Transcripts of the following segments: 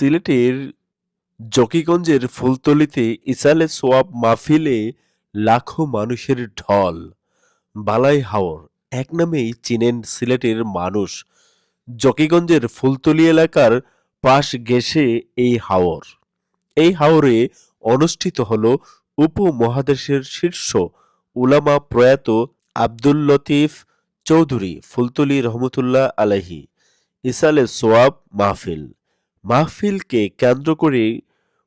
সিলেটের জকিগঞ্জের ফুলতলিতে ইসালে সোয়াব মাহফিলে লাখো মানুষের ঢল। বালাই হাওর, এক নামেই চিনেন সিলেটের মানুষ। জকিগঞ্জের ফুলতলি এলাকার পাশ ঘেঁষে এই হাওর। এই হাওরে অনুষ্ঠিত হল উপমহাদেশের শীর্ষ উলামা প্রয়াত আব্দুল লতিফ চৌধুরী ফুলতলি রহমতুল্লাহ আলাহি ইসালে সোয়াব মাহফিল। মাহফিলকে কেন্দ্র করে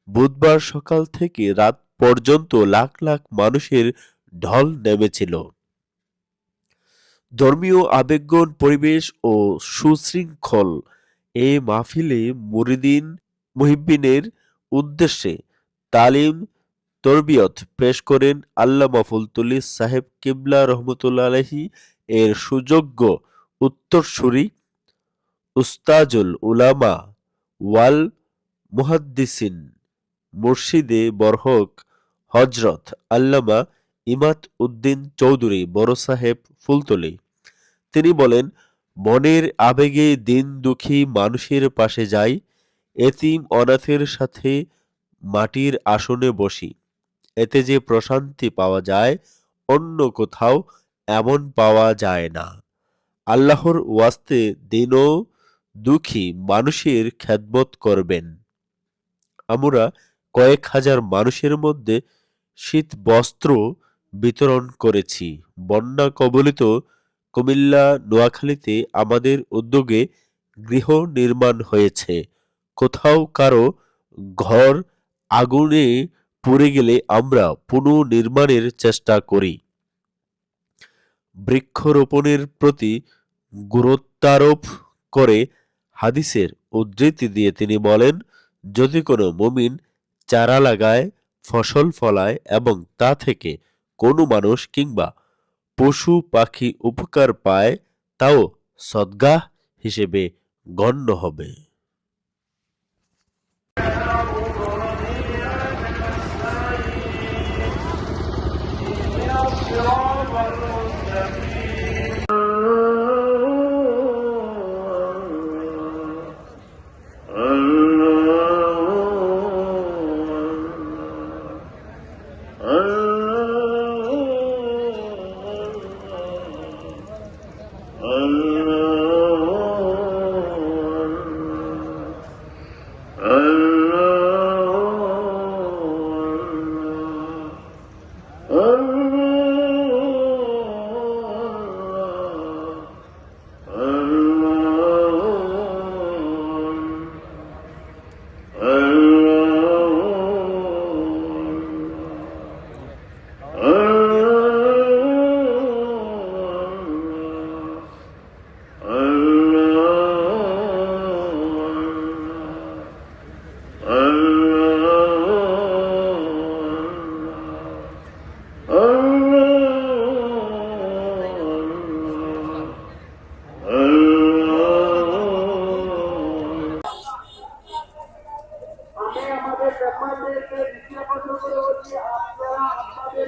বুধবার সকাল থেকে রাত পর্যন্ত লাখ লাখ মানুষের ঢল নেমেছিল। ধর্মীয় আবেগগণ, পরিবেশ ও সুশৃঙ্খল এ মাহফিলে মুরিদিন মুহিব্বিনের উদ্দেশ্যে তালিম, তরবিয়ত পেশ করেন আল্লামা ফুলতুলি সাহেব কিবলা রহমতুল্লা আলহি এর সুযোগ্য উত্তরসূরি উস্তাজুল উলামা ওয়াল মুহাদ্দিসিন, মুর্শিদে বরহক হজরত আল্লামা ইমাত উদ্দিন চৌধুরী, বড় সাহেব ফুলতলি। তিনি বলেন, মনের আবেগে দিন দুঃখী মানুষের পাশে যাই, এতিম অনাথের সাথে মাটির আসনে বসি। এতে যে প্রশান্তি পাওয়া যায়, অন্য কোথাও এমন পাওয়া যায় না। আল্লাহর ওয়াস্তে দিনও দুঃখী মানুষের খ্যাতমত করবেন। আমরা কয়েক হাজার মানুষের মধ্যে শীত বস্ত্র বিতরণ করেছি। বন্যা কবলিত কুমিল্লা, নোয়াখালীতে আমাদের উদ্যোগে গৃহ নির্মাণ হয়েছে। কোথাও কারও ঘর আগুনে পুড়ে গেলে আমরা পুনর্নির্মাণের চেষ্টা করি। বৃক্ষরোপণের প্রতি গুরুত্বারোপ করে হাদিসের উদ্ধৃতি দিয়ে তিনি বলেন, যদি কোনো মমিন চারা লাগায়, ফসল ফলায় এবং তা থেকে কোনো মানুষ কিংবা পশু, পাখি উপকার পায়, তাও সদ্গাহ হিসেবে গণ্য হবে। Uh... আমাদেরকে দ্বিতীয় প্রশ্ন করে হচ্ছে আপনারা আপনাদের